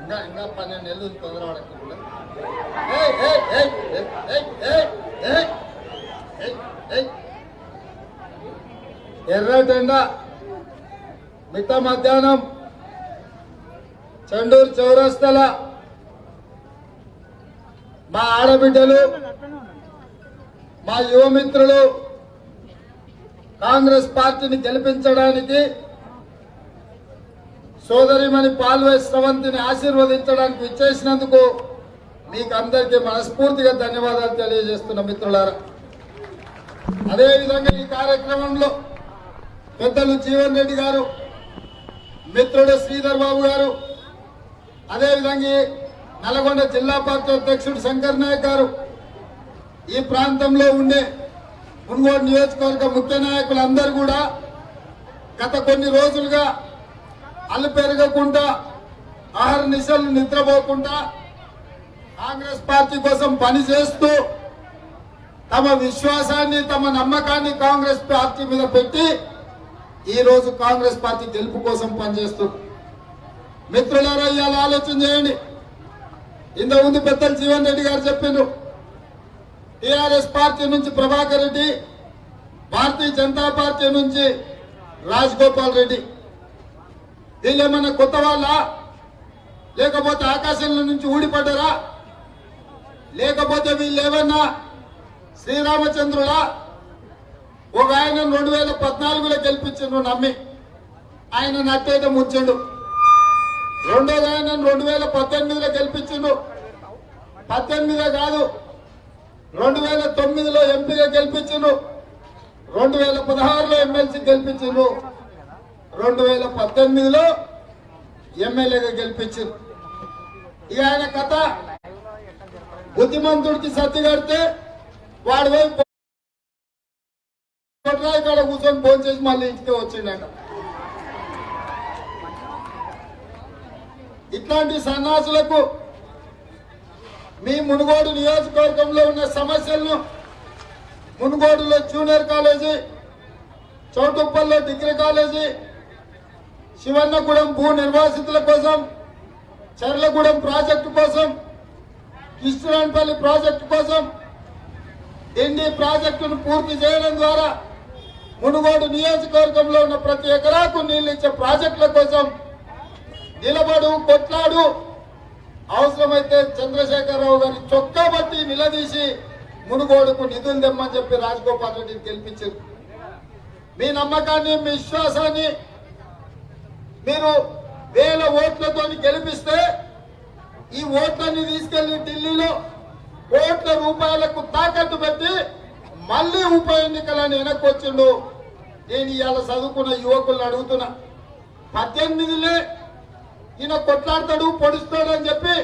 ఇంకా ఇంకా పన్నెండు నెలలు తొందర ఎర్ర జెండా మిత మధ్యాహ్నం చండూరు చౌరస్తల మా ఆడబిడ్డలు మా యువమిత్రులు కాంగ్రెస్ పార్టీని గెలిపించడానికి సోదరిమణి పాల్వే స్రవంతిని ఆశీర్వదించడానికి ఇచ్చేసినందుకు మీకు అందరికీ మనస్ఫూర్తిగా ధన్యవాదాలు తెలియజేస్తున్న మిత్రులారా. అదేవిధంగా ఈ కార్యక్రమంలో పెద్దలు జీవన్ రెడ్డి గారు మిత్రుడు శ్రీధర్ బాబు గారు అదేవిధంగా ఈ నల్గొండ జిల్లా పార్టీ అధ్యక్షుడు శంకర్ నాయక్ గారు ఈ ప్రాంతంలో ఉండే మున్గోడు నియోజకవర్గ ముఖ్య నాయకులందరూ కూడా గత కొన్ని రోజులుగా అల్లు పెరగకుండా ఆహార నిశలు నిద్రపోకుండా కాంగ్రెస్ పార్టీ కోసం పనిచేస్తూ తమ విశ్వాసాన్ని తమ నమ్మకాన్ని కాంగ్రెస్ పార్టీ మీద పెట్టి ఈరోజు కాంగ్రెస్ పార్టీ గెలుపు కోసం పనిచేస్తుంది మిత్రులారా ఇవాళ ఆలోచన చేయండి. ఇంతకుముందు పెద్దలు జీవన్ రెడ్డి గారు చెప్పిండ్రు టిఆర్ఎస్ పార్టీ నుంచి ప్రభాకర్ రెడ్డి భారతీయ జనతా పార్టీ నుంచి రాజగోపాల్ రెడ్డి. వీళ్ళేమన్నా కొత్త వాళ్ళ? లేకపోతే ఆకాశంలో నుంచి ఊడిపడ్డారా? లేకపోతే వీళ్ళు ఏమన్నా శ్రీరామచంద్రులా ఒక ఆయన రెండు వేల పద్నాలుగులో గెలిపించిండ్రు నమ్మి. ఆయన నట్టయితే ముంచిండు రెండోది ఆయన రెండు వేల పద్దెనిమిదిలో గెలిపించిండు పద్దెనిమిదిలో కాదు రెండు వేల తొమ్మిదిలో ఎంపీగా గెలిపించిండు రెండు వేల పదహారులో ఎమ్మెల్సీ గెలిపించిండు రెండు వేల పద్దెనిమిదిలో ఎమ్మెల్యేగా గెలిపించారు. ఇక ఆయన కథ బుద్ధిమంతుడికి సత్తి కడితే వాడి వైపు ఇక్కడ కాడ కూర్చొని ఫోన్ చేసి మళ్ళీ ఇంటికి వచ్చిండట. ఇట్లాంటి సన్నాసులకు మీ మునుగోడు నియోజకవర్గంలో ఉన్న సమస్యలను మునుగోడులో జూనియర్ కాలేజీ చౌటుప్పల్లో డిగ్రీ కాలేజీ శివన్నగూడెం భూ నిర్వాసితుల కోసం చర్లగూడెం ప్రాజెక్టు కోసం కృష్ణరాయపల్లి ప్రాజెక్టు కోసం ఎన్ని ప్రాజెక్టును పూర్తి చేయడం ద్వారా మునుగోడు నియోజకవర్గంలో ఉన్న ప్రతి ఎకరాకు నీళ్ళు ఇచ్చే ప్రాజెక్టుల కోసం నిలబడు కొట్లాడు. అవసరమైతే చంద్రశేఖరరావు గారి చొక్కా బట్టి నిలదీసి మునుగోడుకు నిధులు తెమ్మని చెప్పి రాజగోపాల్ రెడ్డిని గెలిపించారు. మీ నమ్మకాన్ని మీ విశ్వాసాన్ని మీరు వేల ఓట్లతో గెలిపిస్తే ఈ ఓట్లన్నీ తీసుకెళ్ళి ఢిల్లీలో కోట్ల రూపాయలకు తాకట్టు పెట్టి మళ్ళీ ఉప ఎన్నికలని వెనక్కొచ్చిండు నేను ఇవాళ చదువుకున్న యువకులను అడుగుతున్నా. పద్దెనిమిదిలే ఈయన కొట్లాడతాడు పొడుస్తాడు అని చెప్పి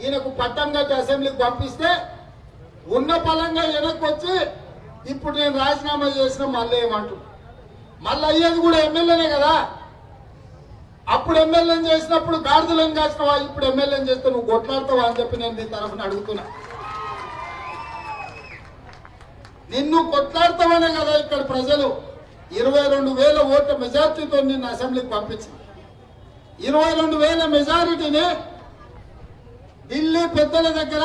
ఈయనకు పట్టం కట్టి అసెంబ్లీకి పంపిస్తే ఉన్న పలంగా వెనక్కొచ్చి ఇప్పుడు నేను రాజీనామా చేసిన మళ్ళీ ఏమంటు మళ్ళీ అయ్యేది కూడా ఎమ్మెల్యేనే కదా? అప్పుడు ఎమ్మెల్యేని చేసినప్పుడు గాడిదలను కాసినవా? ఇప్పుడు ఎమ్మెల్యే చేస్తే నువ్వు కొట్లాడతావా అని చెప్పి నేను నీ తరఫున అడుగుతున్నా. నిన్ను కొట్లాడతావనే కదా ఇక్కడ ప్రజలు. ఇరవై రెండు వేల ఓట్ల మెజార్టీతో నిన్ను అసెంబ్లీకి పంపించింది. ఇరవై రెండు వేల మెజారిటీని ఢిల్లీ పెద్దల దగ్గర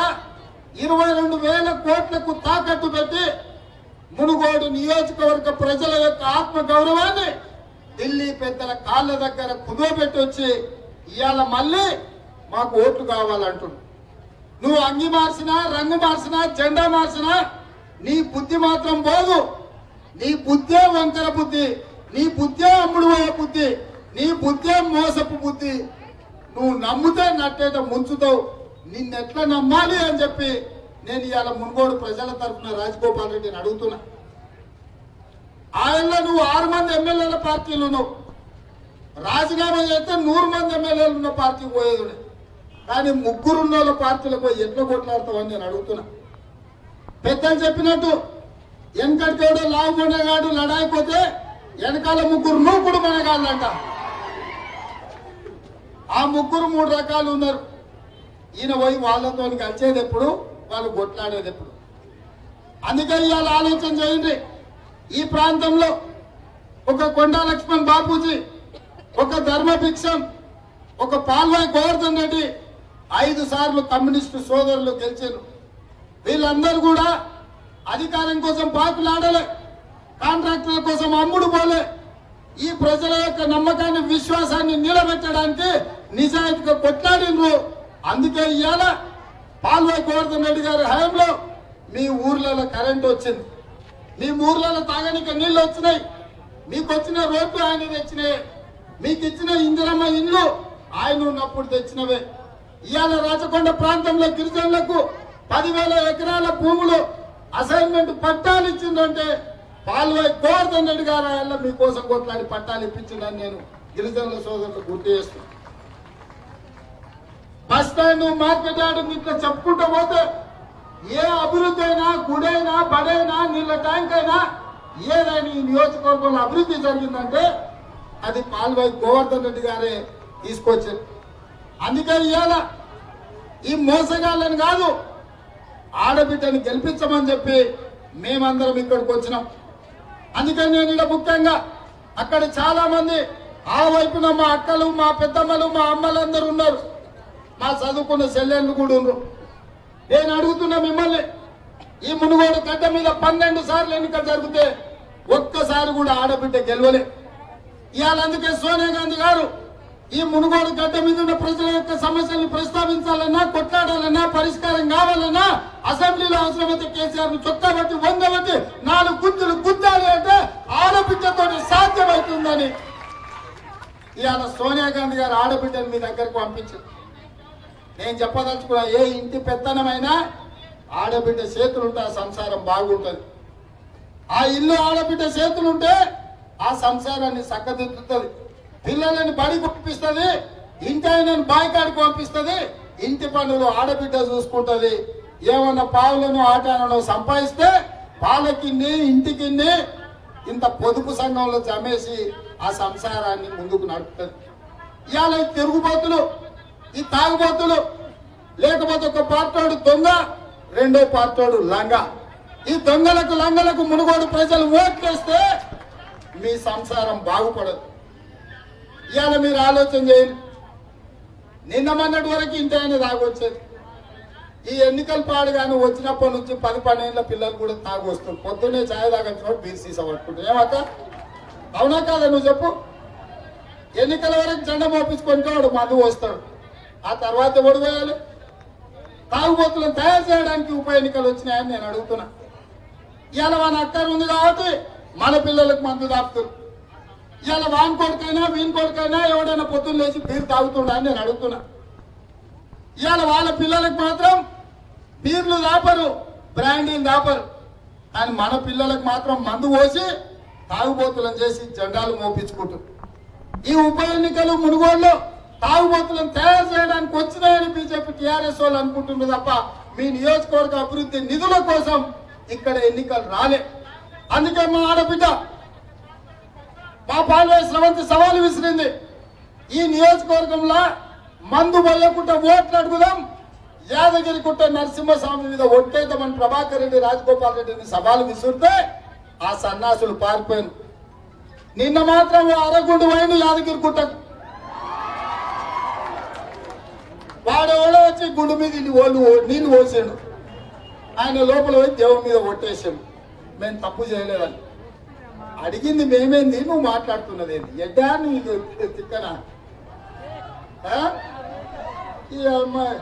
ఇరవై రెండు వేల కోట్లకు తాకట్టు పెట్టి మునుగోడు నియోజకవర్గ ప్రజల యొక్క ఆత్మ గౌరవాన్ని ఢిల్లీ పెద్దల కాళ్ళ దగ్గర కుదోబెట్టి వచ్చి ఇవాళ మళ్ళీ మాకు ఓట్లు కావాలంటుండు. నువ్వు అంగి మార్చినా రంగు మార్చినా జెండా మార్చినా నీ బుద్ధి మాత్రం పోదు నీ బుద్ధే వంకర బుద్ధి నీ బుద్ధే అమ్ముడు పోయే బుద్ధి నీ బుద్ధే మోసపు బుద్ధి. నువ్వు నమ్మితే నట్టేట ముంచుతావు. నిన్నెట్లా నమ్మాలి అని చెప్పి నేను ఇవాళ మునుగోడు ప్రజల తరఫున రాజగోపాల్ రెడ్డిని అడుగుతున్నా. ఆయనలో నువ్వు ఆరు మంది ఎమ్మెల్యేల పార్టీలు ఉన్నావు. రాజీనామా చేస్తే నూరు మంది ఎమ్మెల్యేలు ఉన్న పార్టీకి పోయేది కానీ ముగ్గురున్న వాళ్ళ పార్టీలకు పోయి ఎట్లా కొట్లాడతావని నేను అడుగుతున్నా. పెద్దలు చెప్పినట్టు వెనకటికేడో లావుకొండగాడు లడాయిపోతే వెనకాల ముగ్గురు నూకుడు మనగాళ్ళంట ఆ ముగ్గురు మూడు రకాలు ఉన్నారు. ఈయన పోయి వాళ్ళతో కలిసేది ఎప్పుడు? వాళ్ళు కొట్లాడేది ఎప్పుడు? అందుకే ఇవాళ ఆలోచన చేయండి. ఈ ప్రాంతంలో ఒక కొండా లక్ష్మణ్ బాపూజీ ఒక ధర్మభిక్షం ఒక పాల్వాయి గోవర్ధన్ రెడ్డి ఐదు సార్లు కమ్యూనిస్టు సోదరులు గెలిచారు. వీళ్ళందరూ కూడా అధికారం కోసం పాకులాడలే కాంట్రాక్టర్ల కోసం అమ్ముడు పోలే ఈ ప్రజల యొక్క నమ్మకాన్ని విశ్వాసాన్ని నిలబెట్టడానికి నిజాయితీగా కొట్లాడినరు. అందుకే ఇవాళ పాల్వాయి గోవర్ధన్ రెడ్డి గారి హయాంలో మీ ఊర్లలో కరెంట్ వచ్చింది. మీ ఊర్లలో తాగడానికి నీళ్ళు వచ్చినాయి. మీకు వచ్చిన రోడ్లు ఆయన తెచ్చినాయి మీకు ఇచ్చిన ఇందిరమ్మ ఇల్లు ఆయన ఉన్నప్పుడు తెచ్చినవే. ఇవాళ రాచకొండ ప్రాంతంలో గిరిజనులకు పదివేల ఎకరాల భూములు అసైన్మెంట్ పట్టాలు ఇచ్చిందంటే పాల్వాయి గోవర్ధన్ రెడ్డి గారు ఆయన మీకోసం కొట్లాడి పట్టాలు ఇప్పించిందని నేను గిరిజనుల సోదరులు గుర్తు చేస్తున్నాను బస్ స్టాండ్ మార్కెట్ యార్డ్ ఇట్లా చెప్పుకుంటూ పోతే ఏ అభివృద్ధి అయినా గుడైనా బడైనా నీళ్ళ ట్యాంక్ అయినా ఏదైనా ఈ నియోజకవర్గంలో అభివృద్ధి జరిగిందంటే అది పాల్వాయి గోవర్ధన్ రెడ్డి గారే తీసుకొచ్చారు. అందుకే ఇవాళ ఈ మోసగాళ్ళని కాదు ఆడబిడ్డని గెలిపించమని చెప్పి మేమందరం ఇక్కడికి వచ్చినాం. అందుకని నేను ఇక్కడ ముఖ్యంగా అక్కడ చాలా మంది ఆ వైపున మా అక్కలు మా పెద్దమ్మలు మా అమ్మలందరూ ఉన్నారు. మా చదువుకున్న చెల్లెళ్ళు కూడా ఉన్నారు. నేను అడుగుతున్నా మిమ్మల్ని ఈ మునుగోడు గడ్డ మీద పన్నెండు సార్లు ఎన్నికలు జరిగితే ఒక్కసారి కూడా ఆడబిడ్డ గెలవలే. ఇవాళ అందుకే సోనియా గాంధీ గారు ఈ మునుగోడు గడ్డ మీద ఉన్న ప్రజల యొక్క సమస్యలను ప్రస్తావించాలన్నా కొట్లాడాలన్నా పరిష్కారం కావాలన్నా అసెంబ్లీలో అవసరమైతే కేసీఆర్ను చొక్కబట్టి వందబట్టి నాలుగు గుద్దులు గుద్దాలి అంటే ఆడబిడ్డతో సాధ్యమవుతుందని ఇవాళ సోనియా గాంధీ గారు ఆడబిడ్డను మీ దగ్గరకు పంపించారు. నేను చెప్పదలుచుకున్నా ఏ ఇంటి పెత్తనమైనా ఆడబిడ్డ చేతులుంటే ఆ సంసారం బాగుంటుంది. ఆ ఇల్లు ఆడబిడ్డ చేతులుంటే ఆ సంసారాన్ని చక్కదిద్దుతుంది. పిల్లలని బడి పంపిస్తుంది ఇంటి ఆయనను బాయికాడికి పంపిస్తుంది ఇంటి పనులు ఆడబిడ్డ చూసుకుంటుంది. ఏమన్నా పావులను ఆటాలను సంపాదిస్తే పాలకిన్ని ఇంటికిన్ని ఇంత పొదుపు సంఘంలో జమేసి ఆ సంసారాన్ని ముందుకు నడుపుతుంది. ఇవాళ ఈ తిరుగుబోతులు ఈ తాగుబోతులు లేకపోతే ఒక పార్టోడు దొంగ రెండో పార్టోడు లంగ. ఈ దొంగలకు లంగలకు మునుగోడు ప్రజలు ఓట్లేస్తే మీ సంసారం బాగుపడదు. ఇవాళ మీరు ఆలోచన చేయండి. నిన్న మొన్నటి వరకు ఇంటి ఆయన తాగొచ్చేది. ఈ ఎన్నికల పాడుగాను వచ్చినప్పటి నుంచి పది పన్నెండుల పిల్లలు కూడా తాగొస్తారు పొద్దున్నే ఛాయ్ తాగట్టు బీర్ సీసా పట్టుకుంటారు. ఏమక్క అవునా కాదా నువ్వు చెప్పు? ఎన్నికల వరకు జెండా మోపించుకుంటే వాడు మందు వస్తాడు ఆ తర్వాత ఎవడు పోయాలి? తాగుబోతులను తయారు చేయడానికి ఉప ఎన్నికలు వచ్చినాయని నేను అడుగుతున్నా. ఇవాళ వాని అక్కర్ ఉంది కాబట్టి మన పిల్లలకు మందు తాపుతారు ఇవాళ వాన్ కొడుకైనా వీని కొడుకైనా ఎవడైనా పొద్దున్న లేచి బీరు తాగుతుండా అని నేను అడుగుతున్నా. ఇవాళ వాళ్ళ పిల్లలకు మాత్రం బీర్లు దాపరు బ్రాండీలు దాపరు. కానీ మన పిల్లలకు మాత్రం మందు పోసి తాగుబోతులను చేసి జెండాలు మోపించుకుంటారు. ఈ ఉప ఎన్నికలు మునుగోడులో తాగుబోతులను తయారు చేయడానికి వచ్చినాయని బీజేపీ టీఆర్ఎస్ వాళ్ళు అనుకుంటుంది తప్ప మీ నియోజకవర్గ అభివృద్ధి నిధుల కోసం ఇక్కడ ఎన్నికలు రాలే. అందుకే మా ఆడబిడ్డ మా పాల్వాయి స్రవంతి సవాలు విసిరింది. ఈ నియోజకవర్గంలో మందు పోయకుండా ఓట్లు అడుగుదాం యాదగిరి కుట్ట నరసింహస్వామి మీద ఒట్టేద్దామని ప్రభాకర్ రెడ్డి రాజగోపాల్ రెడ్డిని సవాలు విసిరితే ఆ సన్నాసులు పారిపోయారు. నిన్న మాత్రం ఓ అరగుండు పోయింది యాదగిరి వాడెవడో వచ్చి గుండు మీద ఇన్ని నీళ్ళు పోసాడు. ఆయన లోపల పోయి దేవుడి మీద కొట్టేసాడు. మేము తప్పు చేయలేదని. అడిగింది మేమేంది? నువ్వు మాట్లాడుతున్నది ఏంది? ఎడ్డా నీకు తిక్కనా ఈ అమ్మాయి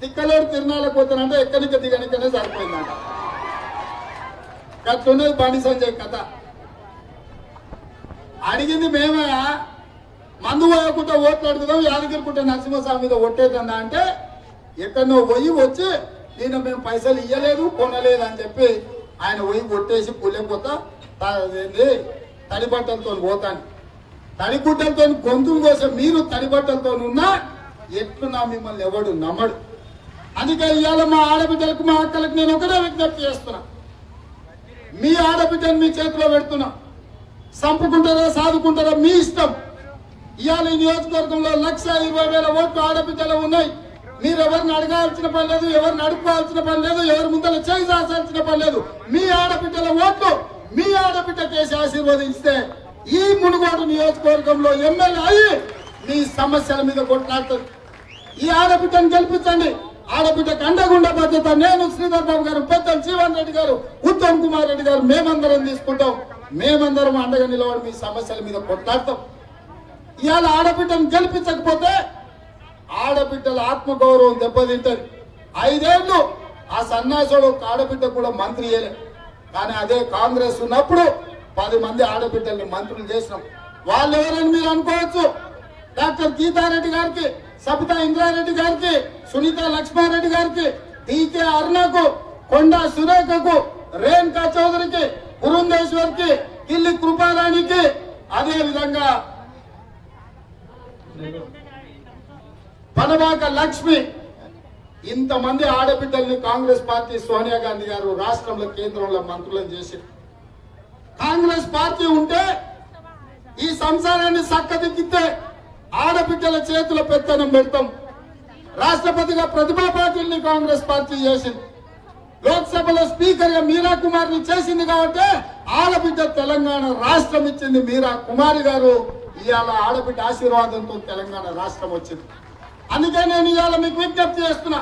తిక్కలేడు తిరణాలకు పోతానంటే ఎక్కడికి దిగనికనే సరిపోయిందంట. కట్టున్నది బండి సంజయ్ కథ. అడిగింది మేమే మందు పోయకుండా ఓట్లు అడుగుదాం యాదగిరికుంట నరసింహస్వామి మీద ఒట్టేదన్నా అంటే ఎక్కడో పోయి వచ్చి నేను మేము పైసలు ఇయ్యలేదు కొనలేదు అని చెప్పి ఆయన పోయి కొట్టేసి పుల్లెపోతా ఏంది పోతాను. తడి గుడ్డలతో గొంతులు కోసం మీరు తడిబట్టలతో ఉన్నా ఎట్లున్నా మిమ్మల్ని ఎవడు నమ్మడు. అందుకే ఇవాళ మా ఆడబిడ్డలకు మా అక్కలకు నేను ఒకటే విజ్ఞప్తి చేస్తున్నా. మీ ఆడబిడ్డను మీ చేతిలో పెడుతున్నా. సంపుకుంటారా సాదుకుంటారా మీ ఇష్టం. ఇవాళ ఈ నియోజకవర్గంలో లక్ష ఇరవై వేల ఓట్లు ఆడబిడ్డలు ఉన్నాయి. మీరు ఎవరిని అడగాల్సిన పని లేదు ఎవరిని అడుక్కోవాల్సిన పని లేదు ఎవరి ముందర చేయి రాసాల్సిన పని లేదు. మీ ఆడబిడ్డల ఓట్లు మీ ఆడబిడ్డ చేసి ఆశీర్వదిస్తే ఈ మునుగోడు నియోజకవర్గంలో ఎమ్మెల్యే అయ్యి మీ సమస్యల మీద కొట్లాడుతుంది. ఈ ఆడబిడ్డను గెలిపించండి. ఆడబిడ్డకు అండగుండ బాధ్యత నేను శ్రీధర్ బాబు గారు పెద్దలు జీవన్ రెడ్డి గారు ఉత్తమ్ కుమార్ రెడ్డి గారు మేమందరం తీసుకుంటాం. మేమందరం అండగా నిలబడి మీ సమస్యల మీద కొట్లాడతాం. ఇవాళ ఆడబిడ్డను గెలిపించకపోతే ఆడబిడ్డల ఆత్మగౌరవం దెబ్బతింటది. ఐదేళ్ళు ఆ సన్నాసుడు ఒక ఆడబిడ్డ కూడా మంత్రి చేయలే కానీ అదే కాంగ్రెస్ ఉన్నప్పుడు పది మంది ఆడబిడ్డల్ని మంత్రులు చేసినాం. వాళ్ళు ఎవరని మీరు అనుకోవచ్చు? డాక్టర్ గీతారెడ్డి గారికి సబితా ఇంద్రారెడ్డి గారికి సునీత లక్ష్మారెడ్డి గారికి టీకే అరుణకు కొండా సురేఖకు రేణుకా చౌదరికి పురంధేశ్వర్కి కిల్లి కృపారాణికి అదే విధంగా పనబాక లక్ష్మి ఇంతమంది ఆడబిడ్డల్ని కాంగ్రెస్ పార్టీ సోనియా గాంధీ గారు రాష్ట్రంలో కేంద్రంలో మంత్రులను చేశారు కాంగ్రెస్ పార్టీ ఉంటే ఈ సంసారాన్ని చక్కదిక్కితే ఆడబిడ్డల చేతుల పెత్తనం పెడతాం. రాష్ట్రపతిగా ప్రతిభా పాటిల్ని కాంగ్రెస్ పార్టీ చేసింది. లోక్సభలో స్పీకర్గా మీరా కుమార్ని చేసింది కాబట్టి ఆడబిడ్డ తెలంగాణ రాష్ట్రం ఇచ్చింది మీరా కుమారి గారు. ఇవాళ ఆడబిడ్డ ఆశీర్వాదంతో తెలంగాణ రాష్ట్రం వచ్చింది. అందుకే నేను ఇవాళ మీకు విజ్ఞప్తి చేస్తున్నా.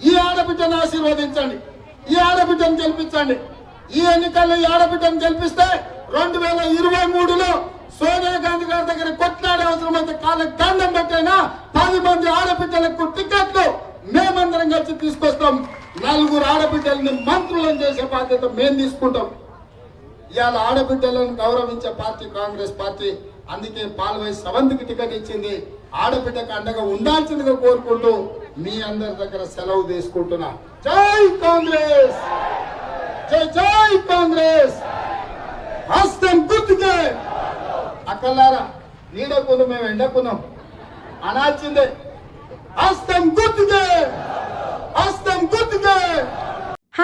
ఈ ఆడబిడ్డను ఆశీర్వదించండి. ఈ ఆడబిడ్డను గెలిపించండి. ఈ ఎన్నికల్లో ఈ ఆడబిడ్డను గెలిపిస్తే రెండు వేల ఇరవై మూడులో సోనియా గాంధీ గారి దగ్గర కొట్లాడే అవసరమైతే కాళ్ళకి దండం పెట్టైనా పది మంది ఆడబిడ్డలకు టికెట్లు మేమందరం కలిసి తీసుకొస్తాం. నలుగురు ఆడబిడ్డలని మంత్రులను చేసే బాధ్యత మేము తీసుకుంటాం. ఇవాళ ఆడబిడ్డలను గౌరవించే పార్టీ కాంగ్రెస్ పార్టీ అందుకే పాల్వై సవంతికి టికెట్ ఇచ్చింది. ఆడబిడ్డకు అండగా ఉండాల్సిందిగా కోరుకుంటూ మీ అందరి దగ్గర సెలవు తీసుకుంటున్నా. జై కాంగ్రెస్! జై జై కాంగ్రెస్! హస్తం గుర్తుకే అక్కలారా నీడకును మేము ఎండకున్నాం అనాల్సిందే. హస్తం గుర్తుకే హస్తం గుర్తుకే